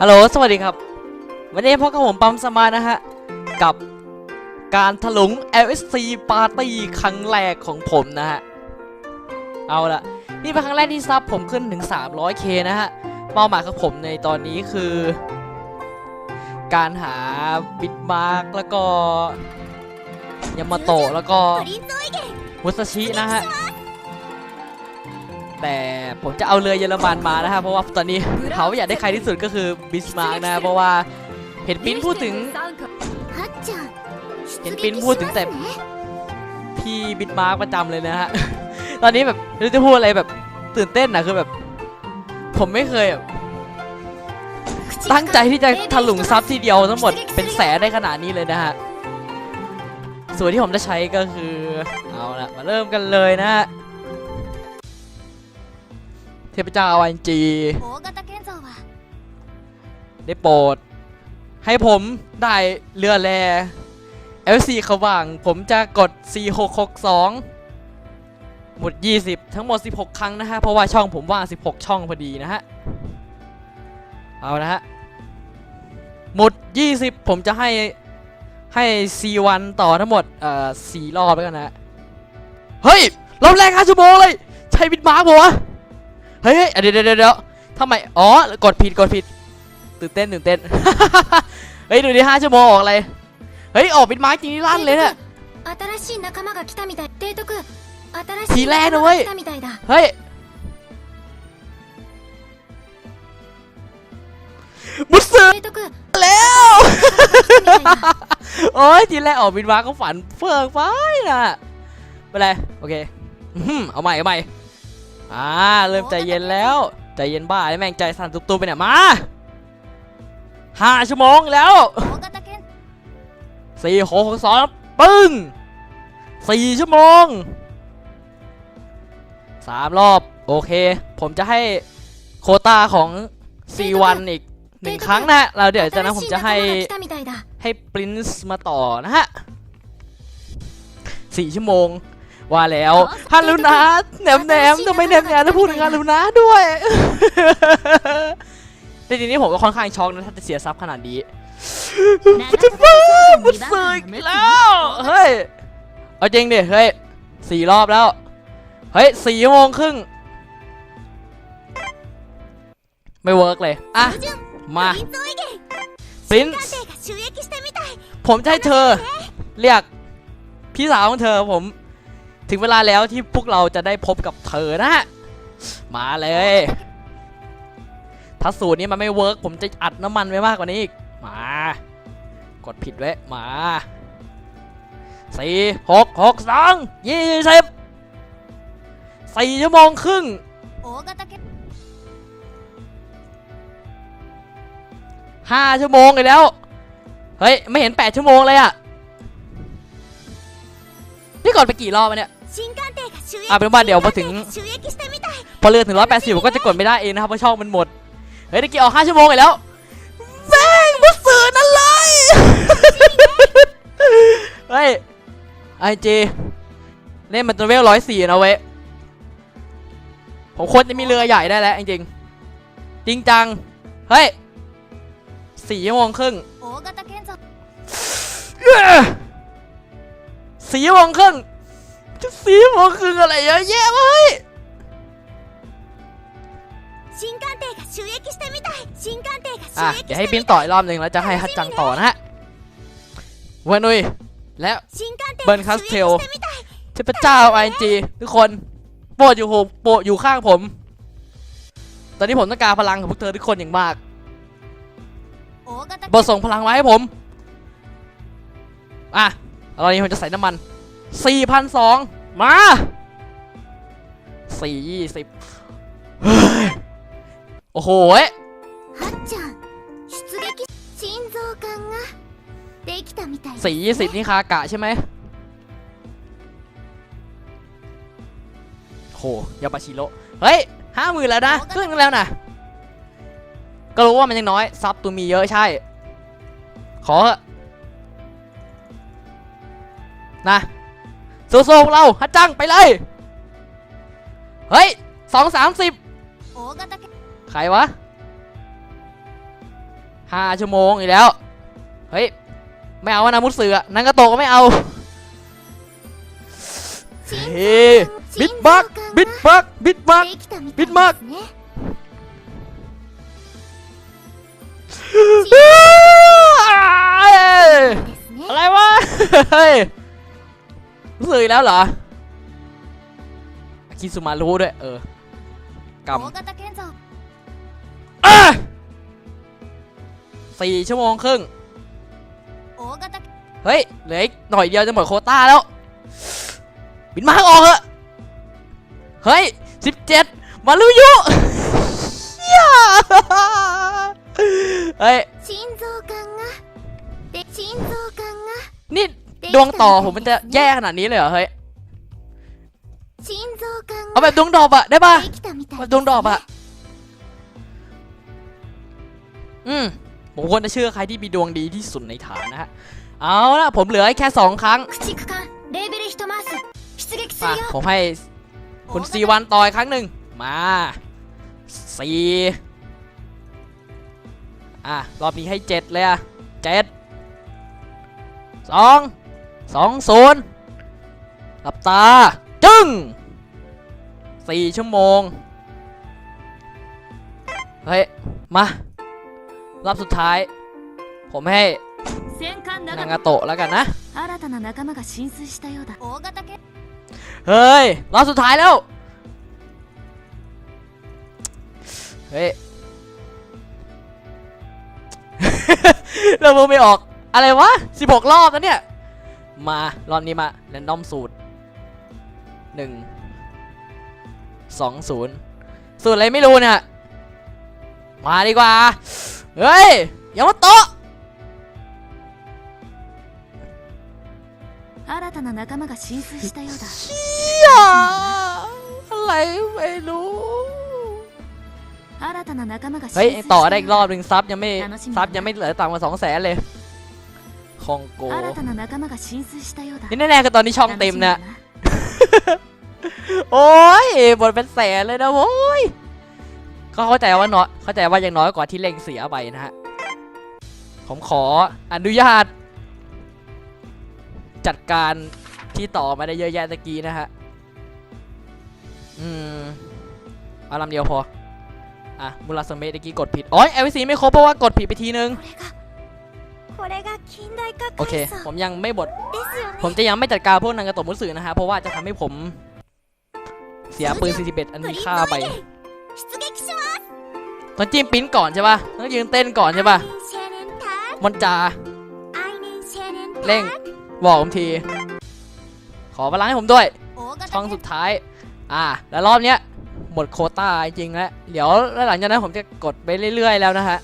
ฮัลโหล สวัสดีครับ วันนี้พบกับผมปั๊มสมานะฮะ กับการถลุง LSC ปาร์ตี้ครั้งแรกของผมนะฮะ เอาละนี่เป็นครั้งแรกที่ซับผมขึ้นถึง 300k นะฮะ เป้าหมายของผมในตอนนี้คือ การหาบิดมาร์กแล้วก็ยามาโตะแล้วก็มุสชินะฮะ แต่ผมจะเอาเรือเยอรมันมานะฮะเพราะว่าตอนนี้เขาอยากได้ใครที่สุดก็คือบิสมาร์กนะเพราะว่าเห็นปิ้นพูดถึงเห็นปิ้นพูดถึงแต่พี่บิสมาร์กประจำเลยนะฮะตอนนี้แบบเราจะพูดอะไรแบบตื่นเต้นนะคือแบบ ผมไม่เคยตั้งใจที่จะถลุงซับทีเดียวทั้งหมดเป็นแสนได้ขนาดนี้เลยนะฮะส่วนที่ผมจะใช้ก็คือเอาละมาเริ่มกันเลยนะฮะ ทพเจ้าวันจีได้โปรด ให้ผมได้เรือแล FC ขว่างผมจะกด 4662 หมด 20 ทั้งหมด 16 ครั้งนะฮะ เพราะว่าช่องผมว่าง 16 ช่องพอดีนะฮะ เอานะฮะ หมด 20 ผมจะให้ให้ C1 ต่อทั้งหมด เอ่อ 4 รอบแล้วกันนะ เฮ้ยรอบแรก5ชั่วโมงเลย ใช่บิดมาร์กปะวะ เฮ้ยเดี๋ยวเดี๋ยวเดี๋ยวทำไม อ๋อ กดผิด กดผิด ตื่นเต้น ตื่นเต้น เฮ้ย ดูดิห้าชั่วโมงออกอะไร เฮ้ย ออกบิดไม้จริงลั่นเลยเนี่ยทีแรกนะเว้ย เฮ้ย มุดซึ่งแล้ว โอ้ยทีแรกออกบินมาขาฝันเฟื่องไปนะเป็นไร โอเค เอาใหม่ เอาใหม่ อ่าเริ่มใจเย็นแล้ว ใจเย็นบ้าแล้วแม่งใจสั่นตุกๆไปเนี่ยมาห้าชั่วโมงแล้วสี่หกสองปึ้งสี่ชั่วโมงสามรอบโอเค ผมจะให้โคต้าของสี่วันอีกหนึ่งครั้งนะเราเดี๋ยวจะนะผมจะให้ให้ปรินซ์มาต่อนะฮะสี่ชั่วโมง ว่าแล้วฮารุนะแหนมแหนมทำไมแหนมแหนมแล้วพูดถึงฮารุนะด้วยแต่ทีนี้ผมก็ค่อนข้างช็อกนะถ้าจะเสียทรัพย์ขนาดนี้พุทธิฟ้าบุตรศึกแล้วเฮ้ยเอาจริงดิเฮ้ยสี่รอบแล้วเฮ้ยสี่โมงครึ่งไม่เวิร์กเลยอะมาซินผมจะให้เธอ เรียกพี่สาวของเธอผม ถึงเวลาแล้วที่พวกเราจะได้พบกับเธอนะฮะมาเลย ถ้าสูตรนี้มันไม่เวิร์กผมจะอัดน้ำมันไว้มากกว่านี้อีก มา กดผิดไว้ มาสี่หกหกสองยี่สิบสี่ชั่วโมงครึ่งห้าชั่วโมงเลยแล้ว เฮ้ย ไม่เห็นแปดชั่วโมงเลยอะ นี่ก่อนไปกี่รอบเนี่ยอะเป็นว่าเดี๋ยวพอถึง พอเรือถึงร้อแปดสิบก็จะกดไม่ได้เองนะครับเพราะช่องมันหมด เฮ้ยตะกี้ออกห้าชั่วโมงไปแล้วแม่งบุษือนั่นเลยเฮ้ยไอจีเล่นมันจนเวลร้อยสี่นะเว้ยผมควรจะมีเรือใหญ่ได้แล้วจริงจริงจัง เฮ้ยสี่ชั่วโมงครึ่ง สีมองครึ่งจะสีมองครึ่งอะไรเยอะแยะเว้ยอะอย่าให้บินต่ออีกรอบหนึ่งแล้วจะให้ฮัตจังต่อนะฮะวานุยแล้วเบิร์นคัสเทลเทพเจ้าไอจีทุกคนโปรดอยู่โปรดอยู่ข้างผม ตอนนี้ผมต้องการพลังของพวกเธอทุกคนอย่างมากบส่งพลังมาให้ผม อะ ตอนนี้ผมจะใส่น้ำมัน4,002มา420เฮ้ยโอ้โหสี่ยี่สิบนี่คากะใช่ไหมโหยาปาชิโร่เฮ้ยห้าหมื่นแล้วนะขึ้นแล้วนะ ก็รู้ว่ามันยังน้อย ซับตัวมีเยอะใช่ ขอ นะโซโซของเราฮัจจังไปเลย เฮ้ยสองสามสิบใครวะห้าชั่วโมงอีกแล้ว เฮ้ย ไม่เอานามุตเสือนังกระโตก็ไม่เอาเฮ้บิดบักบิดบักบิดบักบิดบักอะไรวะเฮ้ย รู้เลยแล้วเหรอคิสุมารู้ด้วย เออกำสี่ชั่วโมงครึ่ง เฮ้ย เหลืออีกหน่อยเดียวจะหมดโคต้าแล้ว บินมาออกเหอะ เฮ้ยสิบเจ็ดมาลุยุเฮ้ยนี่ ดวงต่อผมมันจะแย่ขนาดนี้เลยเหรอเฮ้ยเอาแบบดวงดอบอะได้ป่ะแบบดวงดอบอะอืมผมควรจะเชื่อใครที่มีดวงดีที่สุดในฐานนะฮะเอาละผมเหลือแค่สองครั้งมาผมให้คุณซีวันต่อยครั้งหนึ่งมาสี่อะรอบนี้ให้เจ็ดเลยอะเจ็ดสอง สองศูนย์หลับตา จึ้งสี่ชั่วโมง เฮ้ย มา รอบสุดท้าย ผมให้นางาโตะแล้วกันนะ เฮ้ย รอบสุดท้ายแล้ว เฮ้ยเราไม่ออก อะไรวะ 16 รอบแล้วเนี่ย มา รอบนี้มาแรนดอมสูตร 1 2 0 สูตรอะไรไม่รู้เนี่ย มาดีกว่า เฮ้ย อย่ามาโต๊ะ 新たな仲間が浸水したようだ เชี่ยอะไรไม่รู้ 新たな仲間が浸 เฮ้ย 水した ต่อได้ よ อี う กรอบ だ หนึ่งซับยังไม่ 楽しみだな ซับยังไม่เหลือต่ำกว่าสองแสนเลย คองโกนี่แน่ๆก็ตอนนี้ช่องเต็มนะโอ้ยบทเป็นแสนเลยนะโว้ยก็เข้าใจว่าน้อยเข้าใจว่ายังน้อยกว่าที่เล่งเสียไปนะฮะผมขออนุญาต จัดการที่ต่อมาได้เยอะแยะตะกี้นะฮะอืมเอาลำเดียวพออะมูลาสเมตะกี้กดผิดอ๋อเอลซีไม่ครบเพราะว่ากดผิดไปทีนึง โอเค ผมยังไม่บท ผมจะยังไม่จัดการพวกนางกระตบมุสือนะฮะ เพราะว่าจะทำให้ผม เสียปืน41อันนี้ค่าไปตอนจิ้มปิ้นก่อนใช่ป่ะต้องยืนเต้นก่อนใช่ป่ะมันจาเร่งบอกผมที ขอพลังให้ผมด้วย ช่องสุดท้าย อ่า แล้วรอบเนี้ยหมดโคตาจริงแล้ว เดี๋ยวหลังจากนั้นผมจะกดไปเรื่อยๆแล้วนะฮะ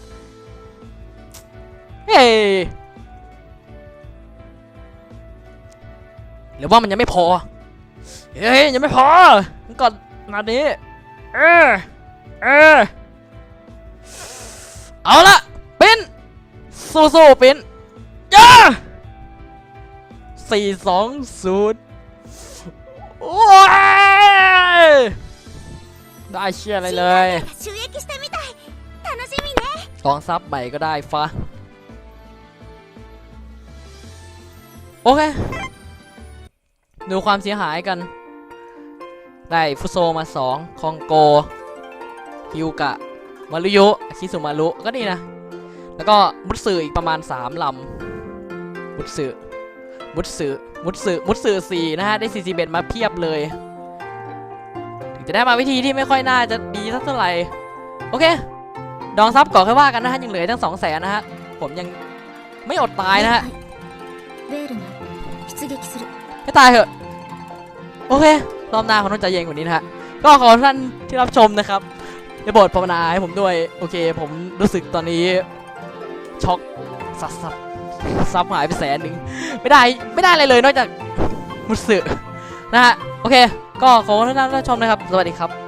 เฮ้ หรือว่ามันยังไม่พอ เฮ้ยยังไม่พอก่อนนาดี้ เออ เออ เอาละปิ้นสู้ๆปิ้นจ้าสี่สองศูนย์ว้ายได้เชื่ออะไรเลยลองซับใหม่ก็ได้ฟ้าโอเค ดูความเสียหายกัน ได้ฟุโซมา 2 คองโก ฮิวกะ มารุโยะคิสุมารุ ก็ดีนะ แล้วก็มุตสึอีกประมาณ 3 ลำ มุตสึมุตสึมุตสึมุตสึ4นะฮะ ได้41มาเพียบเลย ถึงจะได้มาวิธีที่ไม่ค่อยน่าจะดีสักเท่าไหร่ โอเค ดองซับก่อนค่อยว่ากันนะฮะ ยังเหลือตั้งสองแสนนะฮะ ผมยังไม่อดตายนะฮะ ก็ตายเถอะ โอเค รอบหน้าของต้องใจเย็นกว่านี้นะฮะ ก็ขอท่านที่รับชมนะครับอย่าบ่ภาวนาให้ผมด้วย โอเค ผมรู้สึกตอนนี้ ช็อกสับสับซับหายไปแสนหนึ่งไม่ได้ไม่ได้อะไรเลยนอกจากมุดสือนะฮะ โอเค ก็ขอท่านที่รับชมนะครับ สวัสดีครับ